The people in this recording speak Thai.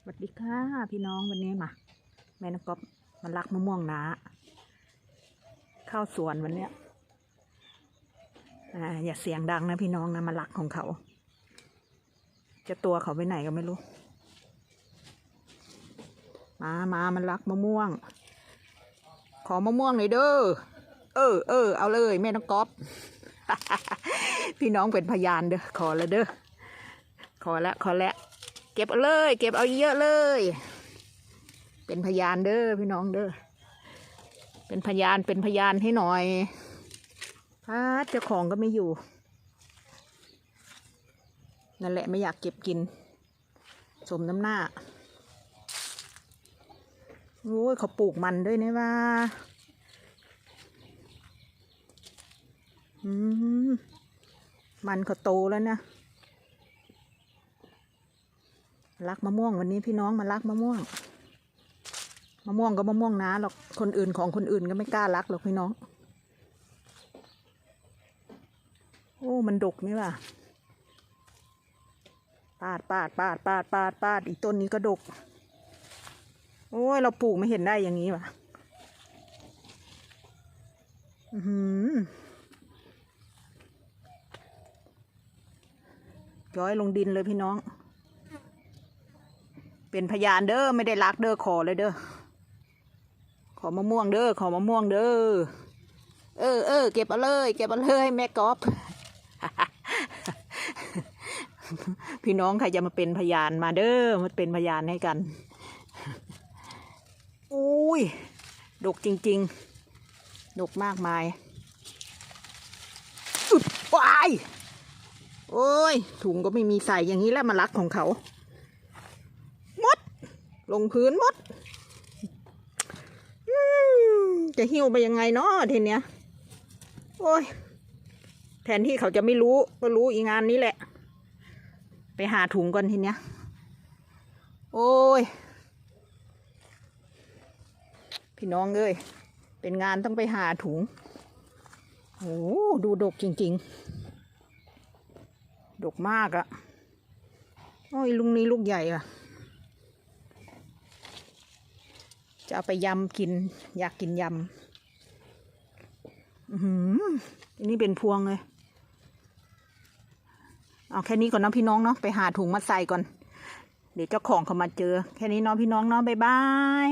สวัสดีค่ะ พี่น้องวันนี้มาแม่นกก๊อฟมันรักมะม่วงนาเข้าสวนวันเนี้ยอ่าอย่าเสียงดังนะพี่น้องนะมันรักของเขา จะตัวเขาไปไหนก็ไม่รู้ มามามันรักมะม่วง ขอมะม่วงหน่อยเด้อเออเออเอาเลยแม่นกก๊อฟพี่น้องเป็นพยานเด้อขอแล้วเด้อขอและขอและเก็บเอาเลย เก็บเอาเยอะเลย เป็นพยานเด้อพี่น้องเด้อเป็นพยานเป็นพยานให้หน่อยพาดเจ้าของก็ไม่อยู่ นั่นแหละไม่อยากเก็บกิน สมน้ำหน้าโอ้ยเขาปลูกมันด้วยนี่ว่าอืมมันเขาโตแล้วนะ รักมะม่วงวันนี้พี่น้องมารักมะม่วง มะม่วงก็มะม่วงนะหรอกคนอื่นของคนอื่นก็ไม่กล้ารักหรอกพี่น้อง โอ้มันดกนี่ว่ะปาดปาดปาดปาดปาดปาดอีกต้นนี้ก็ดก โอ้ยเราปลูกไม่เห็นได้อย่างนี้ว่ะอือหือย้อยลงดินเลยพี่น้อง เป็นพยานเด้อไม่ได้รักเด้อขอเลยเด้อขอมะม่วงเด้อขอมะม่วงเด้อเออเออเก็บเอาเลย เก็บเอาเลย แม่กอบพี่น้องใครจะมาเป็นพยานมาเด้อมาเป็นพยานให้กันอุ้ยดกจริง ๆ ดกมากมายอุดวายโอ้ยถุงก็ไม่มีใส่อย่างนี้แล้วมารักของเขา ลงพื้นมดจะหิ้วไปยังไงเนาะทีเนี้ย โอ้ย แทนที่เขาจะไม่รู้ ก็รู้อีงานนี้แหละ ไปหาถุงก่อนทีเนี้ย โอ้ย พี่น้องเอ้ย เป็นงานต้องไปหาถุง โอ้ดูดกจริง ๆ ดกมากอะโอ้ยลุงนี้ลูกใหญ่อะ จะเอาไปยำกิน อยากกินยำ อือหืออันนี้เป็นพวงเลย เอาแค่นี้ก่อนนะพี่น้องเนาะ ไปหาถุงมาใส่ก่อน เดี๋ยวเจ้าของเขามาเจอ แค่นี้เนาะพี่น้องเนาะบ๊ายบาย